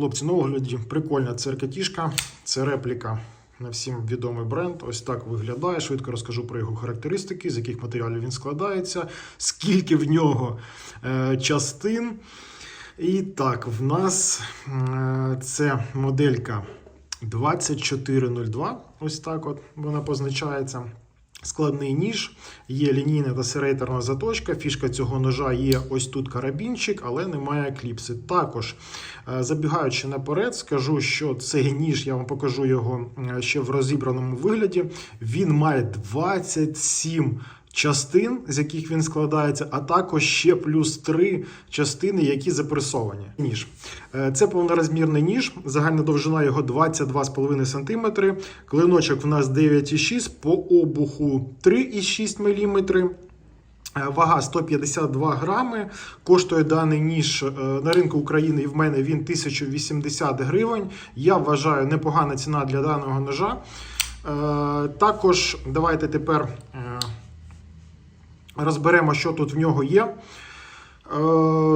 Хлопці, на огляді прикольна церкатішка, це репліка на всім відомий бренд. Ось так виглядає. Швидко розкажу про його характеристики, з яких матеріалів він складається, скільки в нього е, частин. І так, в нас е, це моделька 2402. Ось так от вона позначається. Складний ніж, є лінійна та серейтерна заточка. Фішка цього ножа є ось тут карабінчик, але немає кліпси. Також, е, забігаючи наперед, скажу, що цей ніж, я вам покажу його е, ще в розібраному вигляді. Він має 27 частин, з яких він складається, а також ще плюс 3 частини, які запресовані. Ніж. Е, Це повнорозмірний ніж, загальна довжина його 22,5 см, клиночок в нас 9,6 по обуху 3,6 мм. Е, Вага 152 грами. Коштує даний ніж е, на ринку України і в мене він 1080 гривень. Я вважаю непогана ціна для даного ножа. Також давайте тепер розберемо, що тут в нього є. Е,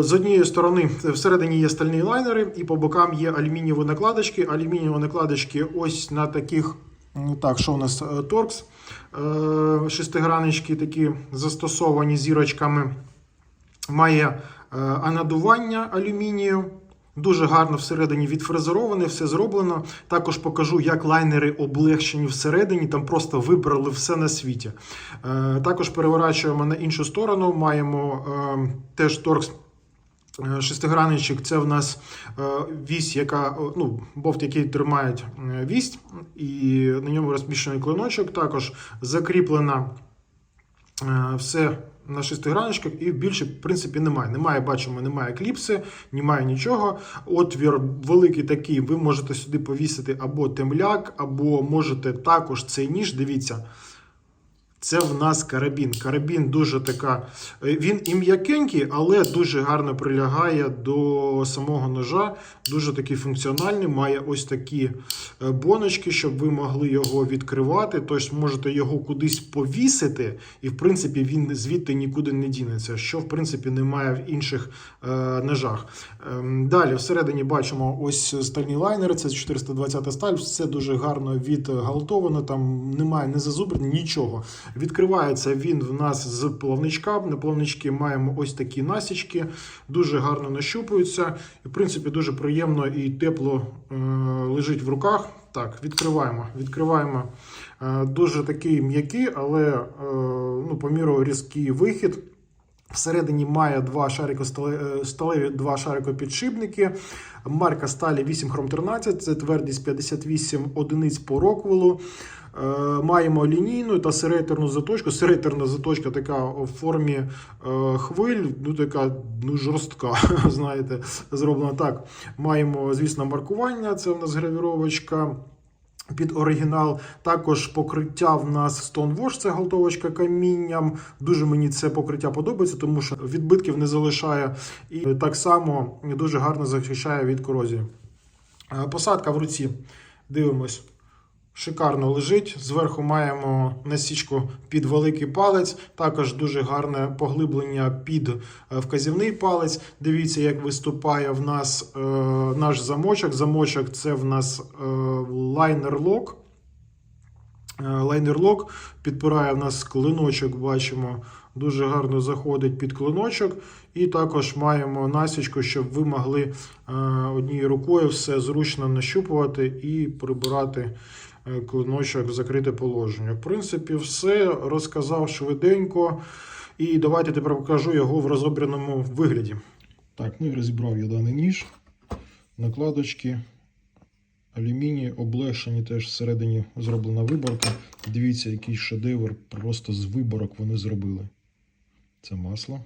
З однієї сторони, всередині є стальні лайнери, і по бокам є алюмінієві накладочки. Алюмінієві накладочки ось на таких, ну так, що у нас е, торкс. Е, такі застосовані зірочками. Має анодування алюмінію. Дуже гарно всередині відфрезероване, все зроблено. Також покажу, як лайнери облегчені всередині, там просто вибрали все на світі. Е, Також переворачуємо на іншу сторону. Маємо е, теж торкс. е, Шестигранничок це в нас е, вісь, яка ну, бовт, який тримає вість, і на ньому розміщений клиночок. Також закріплена все на шестиграночках і більше, в принципі, немає. Немає, бачимо, немає кліпси, немає нічого. Отвір великий такий, ви можете сюди повісити або темляк, або можете також цей ніж. Дивіться. Це в нас карабін. Карабін дуже така. е, Він і м'якенький, але дуже гарно прилягає до самого ножа. Дуже такий функціональний. Має ось такі е, боночки, щоб ви могли його відкривати. Тобто можете його кудись повісити, і в принципі він звідти нікуди не дінеться, що в принципі немає в інших е, ножах. Ем, Далі всередині бачимо ось стальні лайнери. Це 420 сталь. Все дуже гарно відгалтовано. Там немає не зазубрень, нічого. Відкривається він в нас з плавничка. На плавнички маємо ось такі насічки, дуже гарно нащупуються. І, в принципі, дуже приємно і тепло е, лежить в руках. Так, відкриваємо. Відкриваємо Е, дуже такий м'який, але е, ну, по міру різкий вихід. Всередині має два шарико сталеві два шарикопідшипники. Марка сталі 8 хром 13, це твердість 58 одиниць по роквелу. Е, Маємо лінійну та серейтерну заточку. Серейтерна заточка така в формі е, хвиль, ну така ну, жорстка, знаєте, зроблена так. Маємо, звісно, маркування, це в нас гравіровочка. Під оригінал також покриття в нас Stonewash, це галтовочка камінням. Дуже мені це покриття подобається, тому що відбитків не залишає і так само дуже гарно захищає від корозії. Е, Посадка в руці. Дивимось. Шикарно лежить. Зверху маємо насічку під великий палець, також дуже гарне поглиблення під е, вказівний палець. Дивіться, як виступає в нас е, наш замочок. Замочок це в нас е, лайнер-лок. Е, Лайнер-лок підпирає в нас клиночок, бачимо, дуже гарно заходить під клиночок. І також маємо насічку, щоб ви могли е, однією рукою все зручно нащупувати і прибирати клиночок в закрите положення. В принципі, все розказав швиденько. І давайте тепер покажу його в розобраному вигляді. Так, ну і розібрав я даний ніж, накладочки. Алюміній облегшені теж всередині зроблена виборка. Дивіться, який шедевр, просто з виборок вони зробили. Це масло.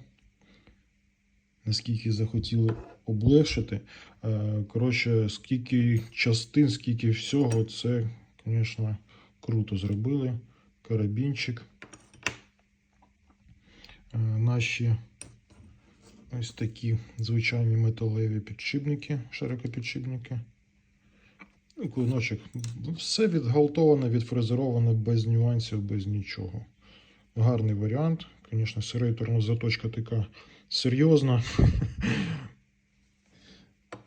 Наскільки захотіли облегшити. Е, Коротше, скільки частин, скільки всього, це, звісно, круто зробили. Карабінчик. Е, Наші ось такі звичайні металеві підшипники, широкопідшипники. Ну, клиночок. Все відгалтоване, відфрезероване, без нюансів, без нічого. Гарний варіант. Звісно, серейторна заточка така серйозна.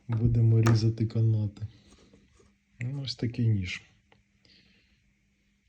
будемо різати канати. Ну, ось такий ніж.